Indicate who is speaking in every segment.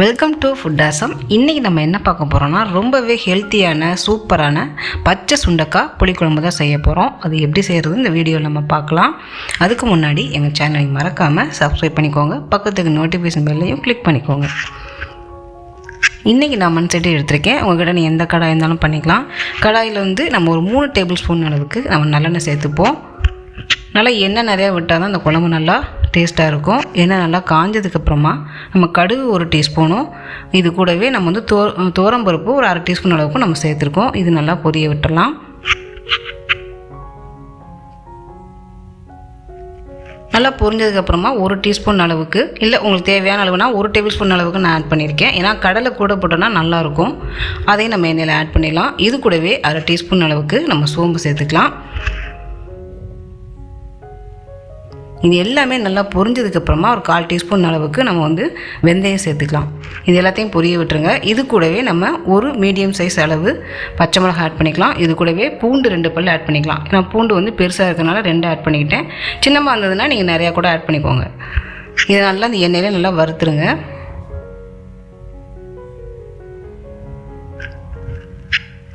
Speaker 1: Welcome to ஃபுட்டாசம் இன்றைக்கி நம்ம என்ன பார்க்க போகிறோம்னா ரொம்பவே ஹெல்த்தியான சூப்பரான பச்சை சுண்டக்காய் புளிக்குழம்பு தான் செய்ய போகிறோம் அது எப்படி செய்கிறது இந்த வீடியோவில் நம்ம பார்க்கலாம். அதுக்கு முன்னாடி எங்கள் சேனலை மறக்காமல் சப்ஸ்கிரைப் பண்ணிக்கோங்க. பக்கத்துக்கு நோட்டிஃபிகேஷன் பெல்லையும் கிளிக் பண்ணிக்கோங்க. இன்றைக்கி நான் மண் சட்டி எடுத்திருக்கேன். உங்கள்கிட்ட நீ எந்த கடாய் இருந்தாலும் பண்ணிக்கலாம். கடாயில் வந்து நம்ம ஒரு மூணு டேபிள் ஸ்பூன் அளவுக்கு நம்ம நல்லெண்ணெய் சேர்த்துப்போம். நல்லா எண்ணெய் நிறையா விட்டால் தான் அந்த குழம்பு நல்லா டேஸ்ட்டாக இருக்கும். ஏன்னா நல்லா காஞ்சதுக்கப்புறமா நம்ம கடுகு ஒரு டீஸ்பூனும் இது கூடவே நம்ம வந்து தோ தோரம்பருப்பு ஒரு அரை டீஸ்பூன் அளவுக்கு நம்ம சேர்த்துருக்கோம். இது நல்லா பொரிய விட்டுடலாம். நல்லா பொரிஞ்சதுக்கப்புறமா ஒரு டீஸ்பூன் அளவுக்கு இல்லை உங்களுக்கு தேவையான அளவுனா ஒரு டேபிள் ஸ்பூன் அளவுக்கு நான் ஆட் பண்ணியிருக்கேன். ஏன்னா கடலை கூட போட்டோன்னா நல்லாயிருக்கும் அதையும் நம்ம எண்ணெயில் ஆட் பண்ணிடலாம். இது கூடவே அரை டீஸ்பூன் அளவுக்கு நம்ம சோம்பு சேர்த்துக்கலாம். இது எல்லாமே நல்லா பொரிஞ்சதுக்கப்புறமா ஒரு கால் டீஸ்பூன் அளவுக்கு நம்ம வந்து வெந்தயம் சேர்த்துக்கலாம். இது எல்லாத்தையும் பொரிய விட்டுருங்க. இது கூடவே நம்ம ஒரு மீடியம் சைஸ் அளவு பச்சை மிளகாய் ஆட் பண்ணிக்கலாம். இது கூடவே பூண்டு ரெண்டு பல் ஆட் பண்ணிக்கலாம். நான் பூண்டு வந்து பெருசாக இருக்கிறனால ரெண்டு ஆட் பண்ணிக்கிட்டேன். சின்னமாக இருந்ததுன்னா நீங்கள் நிறையா கூட ஆட் பண்ணிக்கோங்க. இதை நல்லா அந்த எண்ணெயில் நல்லா வறுத்துருங்க.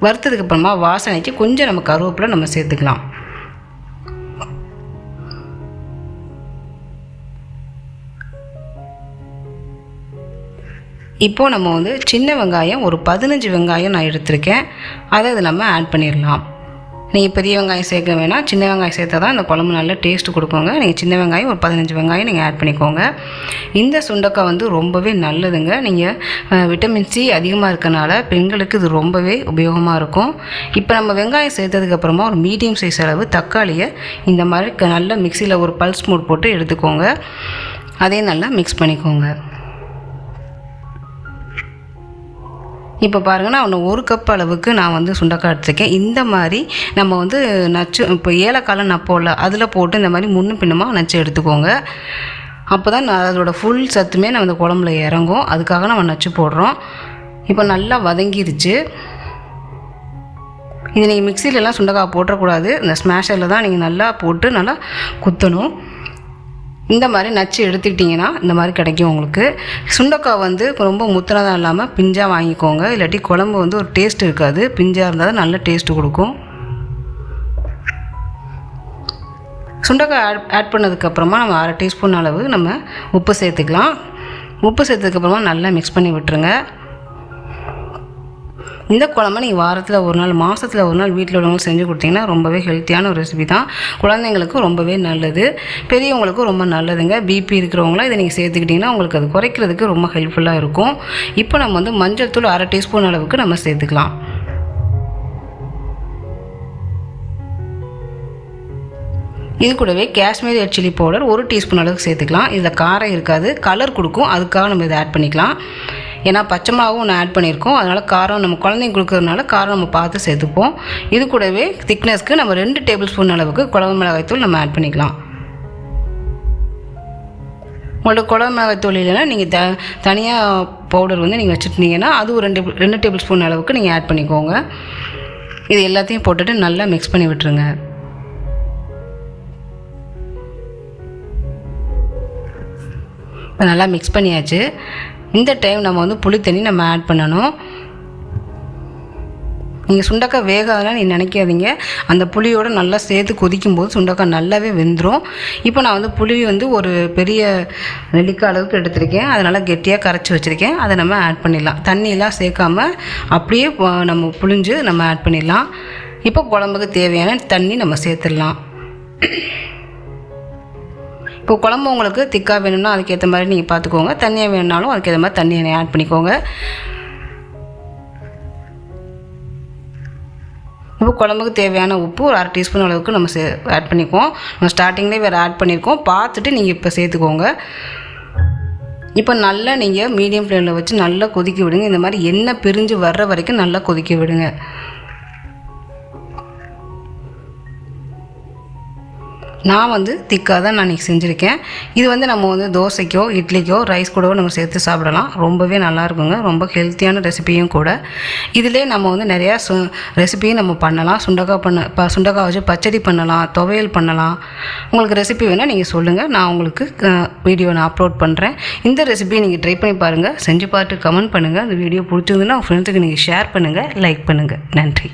Speaker 1: வறுத்ததுக்கப்புறமா வாசனைக்கு கொஞ்சம் நம்ம கருவேப்பிலை நம்ம சேர்த்துக்கலாம். இப்போது நம்ம வந்து சின்ன வெங்காயம் ஒரு பதினஞ்சு வெங்காயம் நான் எடுத்திருக்கேன். அதை இது நம்ம ஆட் பண்ணிடலாம். நீங்கள் பெரிய வெங்காயம் சேர்க்க வேணாம். சின்ன வெங்காயம் சேர்த்தா தான் அந்த குழம்பு நல்ல டேஸ்ட்டு கொடுக்குங்க. நீங்கள் சின்ன வெங்காயம் ஒரு பதினஞ்சு வெங்காயம் நீங்கள் ஆட் பண்ணிக்கோங்க. இந்த சுண்டக்காய் வந்து ரொம்பவே நல்லதுங்க. நீங்கள் விட்டமின் சி அதிகமாக இருக்கனால பெண்களுக்கு இது ரொம்பவே உபயோகமாக இருக்கும். இப்போ நம்ம வெங்காயம் சேர்த்ததுக்கப்புறமா ஒரு மீடியம் சைஸ் அளவு தக்காளியை இந்த மாதிரி க- நல்ல மிக்சியில் ஒரு பல்ஸ் மூட் போட்டு எடுத்துக்கோங்க. அதையும் நல்லா மிக்ஸ் பண்ணிக்கோங்க. இப்போ பாருங்கள் நான் ஒன்று ஒரு கப் அளவுக்கு நான் வந்து சுண்டக்காய் எடுத்துருக்கேன். இந்த மாதிரி நம்ம வந்து நச்சு இப்போ ஏலக்காலம் நப்போல அதில் போட்டு இந்த மாதிரி முன்னும் பின்னமாக நச்சு எடுத்துக்கோங்க. அப்போ தான் நான் அதோட ஃபுல் சத்துமே நம்ம இந்த குழம்புல இறங்கும். அதுக்காக நம்ம நச்சு போடுறோம். இப்போ நல்லா வதங்கிருச்சு. இது நீங்கள் மிக்சிலெலாம் சுண்டக்காய் போட்டக்கூடாது இந்த ஸ்மேஷரில் தான் நீங்கள் நல்லா போட்டு நல்லா குத்தணும். இந்த மாதிரி நச்சு எடுத்துக்கிட்டிங்கன்னா இந்த மாதிரி கிடைக்கும் உங்களுக்கு. சுண்டக்காய் வந்து ரொம்ப முத்தினதாக இல்லாமல் பிஞ்சாக வாங்கிக்கோங்க. இல்லாட்டி குழம்பு வந்து ஒரு டேஸ்ட் இருக்காது. பிஞ்சாக இருந்தால் தான் நல்ல டேஸ்ட் கொடுக்கும். சுண்டக்காய் ஆட் ஆட் பண்ணதுக்கப்புறமா நம்ம அரை டீஸ்பூன் அளவு நம்ம உப்பு சேர்த்துக்கலாம். உப்பு சேர்த்ததுக்கப்புறமா நல்லா மிக்ஸ் பண்ணி விட்டுருங்க. இந்த குழம்பு நீங்கள் வாரத்தில் ஒரு நாள் மாதத்தில் ஒரு நாள் வீட்டில் உள்ளவங்க செஞ்சு கொடுத்தீங்கன்னா ரொம்பவே ஹெல்த்தியான ஒரு ரெசிபி தான். குழந்தைங்களுக்கும் ரொம்பவே நல்லது. பெரியவங்களுக்கும் ரொம்ப நல்லதுங்க. பிபி இருக்கிறவங்களாம் இதை நீங்கள் சேர்த்துக்கிட்டிங்கன்னா உங்களுக்கு அது குறைக்கிறதுக்கு ரொம்ப ஹெல்ப்ஃபுல்லாக இருக்கும். இப்போ நம்ம வந்து மஞ்சள் தூள் அரை டீஸ்பூன் அளவுக்கு நம்ம சேர்த்துக்கலாம். இது கூடவே காஷ்மீரி ரெட் சில்லி பவுடர் ஒரு டீஸ்பூன் அளவுக்கு சேர்த்துக்கலாம். இதில் காரம் இருக்காது. கலர் கொடுக்கும். அதுக்காக நம்ம இதை ஆட் பண்ணிக்கலாம். ஏன்னா பச்சை மிளகாவும் ஒன்று ஆட் பண்ணியிருக்கோம். அதனால் காரம் நம்ம குழந்தைங்க கொடுக்கறதுனால காரம் நம்ம பார்த்து சேர்த்துப்போம். இது கூடவே திக்னஸ்க்கு நம்ம ரெண்டு டேபிள் ஸ்பூன் அளவுக்கு குழம்பு மிளகாய்த்தூள் நம்ம ஆட் பண்ணிக்கலாம். உங்களோட குழம்பு மிளகாய்த்தூள் இல்லைன்னா நீங்கள் த தனியாக பவுடர் வந்து நீங்கள் வச்சுருந்தீங்கன்னா அது ஒரு ரெண்டு ரெண்டு டேபிள் ஸ்பூன் அளவுக்கு நீங்கள் ஆட் பண்ணிக்கோங்க. இது எல்லாத்தையும் போட்டுட்டு நல்லா மிக்ஸ் பண்ணி விட்டுருங்க. இப்போ நல்லா மிக்ஸ் பண்ணியாச்சு. இந்த டைம் நம்ம வந்து புளி தண்ணி நம்ம ஆட் பண்ணணும். நீங்கள் சுண்டக்காய் வேகாதெல்லாம் நீ நினைக்காதீங்க. அந்த புளியோட நல்லா சேர்த்து கொதிக்கும் போது சுண்டக்காய் நல்லாவே வெந்துடும் இப்போ நான் வந்து புளி வந்து ஒரு பெரிய நெல்லிக்காய் அளவுக்கு எடுத்திருக்கேன். அதை நல்லா கெட்டியாக கரைச்சி வச்சுருக்கேன். அதை நம்ம ஆட் பண்ணிடலாம். தண்ணியெலாம் சேர்க்காம அப்படியே நம்ம புளிஞ்சு நம்ம ஆட் பண்ணிடலாம். இப்போ குழம்புக்கு தேவையான தண்ணி நம்ம சேர்த்துடலாம். இப்போ குழம்பு உங்களுக்கு திக்காக வேணும்னா அதுக்கேற்ற மாதிரி நீங்கள் பார்த்துக்கோங்க தண்ணியாக வேணும்னாலும் அதுக்கேற்ற மாதிரி தண்ணியை ஆட் பண்ணிக்கோங்க. இப்போ குழம்புக்கு தேவையான உப்பு ஒரு அரை டீஸ்பூன் அளவுக்கு நம்ம சே ஆட் பண்ணிக்குவோம். நம்ம ஸ்டார்டிங்லேயே வேறு ஆட் பண்ணியிருக்கோம் பார்த்துட்டு நீங்கள் இப்போ சேர்த்துக்கோங்க. இப்போ நல்லா நீங்கள் மீடியம் ஃப்ளேமில் வச்சு நல்லா கொதிக்க விடுங்க. இந்த மாதிரி எண்ணெய் பிரிஞ்சு வர்ற வரைக்கும் நல்லா கொதிக்க விடுங்க. நான் வந்து திக்காக தான் நான் இன்றைக்கி செஞ்சுருக்கேன். இது வந்து நம்ம வந்து தோசைக்கோ இட்லிக்கோ ரைஸ் கூடவோ நம்ம சேர்த்து சாப்பிடலாம். ரொம்பவே நல்லா இருக்குங்க. ரொம்ப ஹெல்த்தியான ரெசிபியும் கூட. இதிலே நம்ம வந்து நிறையா சு ரெசிபியும் நம்ம பண்ணலாம். சுண்டக்காய் பண்ண ப சுண்டக்காய் வச்சு பச்சடி பண்ணலாம் துவையல் பண்ணலாம். உங்களுக்கு ரெசிபி வேணால் நீங்கள் சொல்லுங்கள் நான் உங்களுக்கு வீடியோ நான் அப்லோட் பண்ணுறேன் இந்த ரெசிபியை நீங்கள் ட்ரை பண்ணி பாருங்கள் செஞ்சு பார்த்து கமெண்ட் பண்ணுங்கள் அந்த வீடியோ பிடிச்சிருந்துன்னா உங்கள் ஃப்ரெண்ட்ஸுக்கு நீங்கள் ஷேர் பண்ணுங்கள் லைக் பண்ணுங்கள் நன்றி.